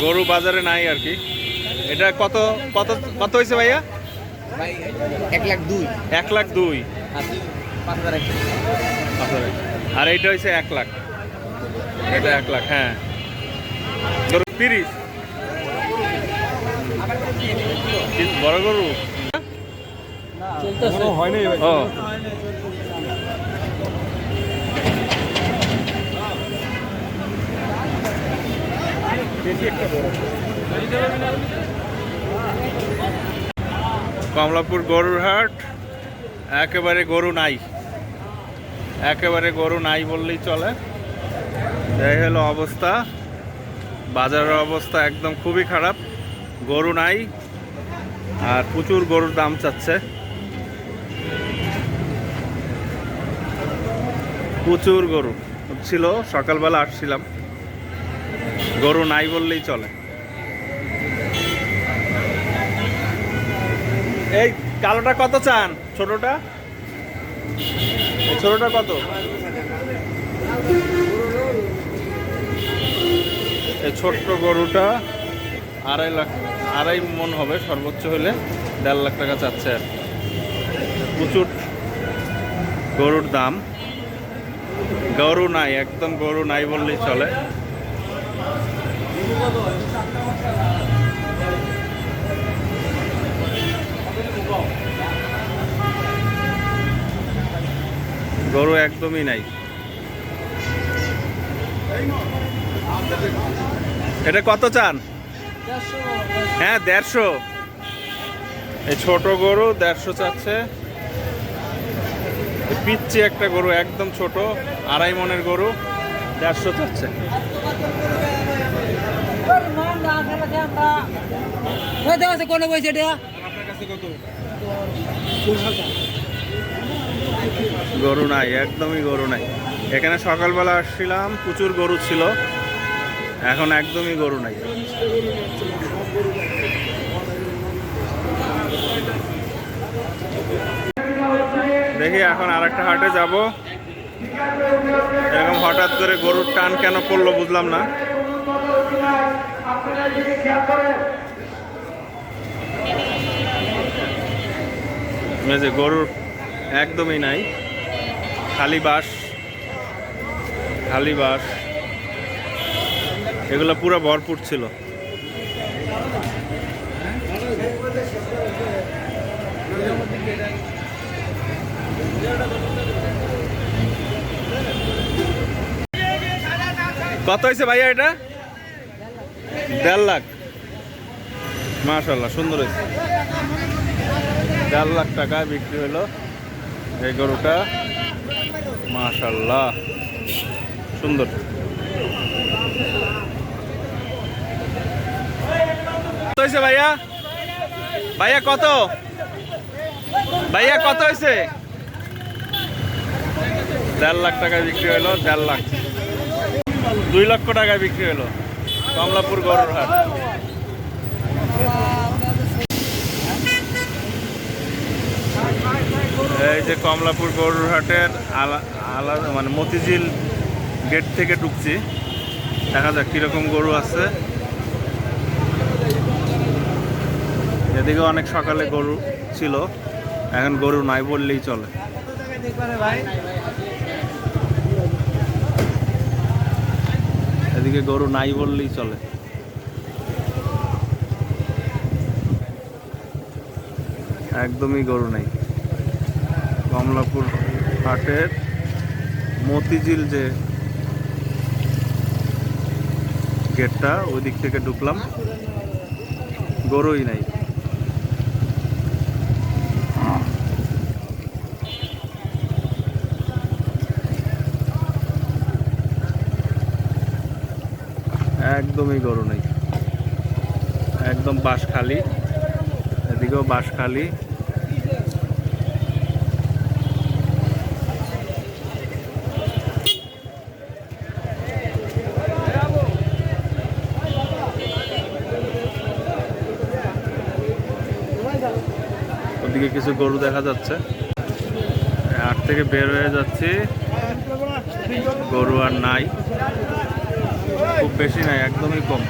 গরু বাজারে নাই আর কি। এটা কত কত কত হয়েছে ভাইয়া? এক লাখ দুই। এক লাখ দুই। আর এইটা হয়েছে এক লাখ। এটা এক লাখ হ্যাঁ। গরু তিরিশ। বড় গরু? হয়নি ও। কমলাপুর গরুর হাট, একেবারে গরু নাই। একেবারে গরু নাই বললেই চলে। এই হলো অবস্থা। বাজারের অবস্থা একদম খুবই খারাপ। গরু নাই, আর প্রচুর গরুর দাম চাচ্ছে। প্রচুর গরু। ছিল, সকালবেলা আসছিলাম। গরু নাই বললেই চলে। এই কালোটা কত চান? ছোটটা? ছোটটা কত? এই ছোট্ট গরুটা আড়াই লাখ, আড়াই মন হবে সর্বোচ্চ হলে, দেড় লাখ টাকা চাচ্ছে। আর প্রচুর গরুর দাম। গরু নাই, একদম গরু নাই বললেই চলে। গরু একদমই নাই। এটা কত চান? হ্যাঁ দেড়শো। এই ছোট গরু দেড়শো চাচ্ছে। পিচ্ছি একটা গরু, একদম ছোট, আড়াই মনের গরু। দেড়শো চাচ্ছে কোনে গরু নাই, একদমই গরু নাই। এখানে সকালবেলা আসছিলাম, প্রচুর গরু ছিল। এখন একদমই গরু নাই। দেখি এখন আরেকটা হাটে যাব। এরকম হঠাৎ করে গরুর টান কেন পড়ল বুঝলাম না। যে গরুর একদমই নাই, খালি বাস খালি বাস এগুলো পুরো ভরপুর ছিল। কত হয়েছে ভাইয়া এটা? দেড় লাখ। মাশাল্লাহ সুন্দর হয়েছে। দেড় লাখ টাকা বিক্রি হলো এই গরুটা। মাশাল্লাহ সুন্দর। কত হয়েছে ভাইয়া? ভাইয়া কত? ভাইয়া কত হয়েছে? দেড় লাখ টাকা বিক্রি হলো, দেড় লাখ। দুই লক্ষ টাকায় বিক্রি হলো। কমলাপুর গরুর হাট। এই যে কমলাপুর গরুর হাটের আলা- আলাদা মানে মতিঝিল গেট থেকে ঢুকছি। দেখা যাক কীরকম গরু আছে। এদিকে অনেক সকালে গরু ছিল। এখন গরু নাই বললেই চলে। এদিকে গরু নাই বললেই চলে। একদমই গরু নাই। কমলাপুর হাটের মতিঝিল যে গেটটা, ওই দিক থেকে ঢুকলাম। গরুই নাই। একদমই গরু নেই। একদম বাস খালি এদিকেও বাস খালি ওদিকে কিছু গরু দেখা যাচ্ছে। হাট থেকে বের হয়ে যাচ্ছি। গরু আর নাই। খুব বেশি নাই একদমই কম।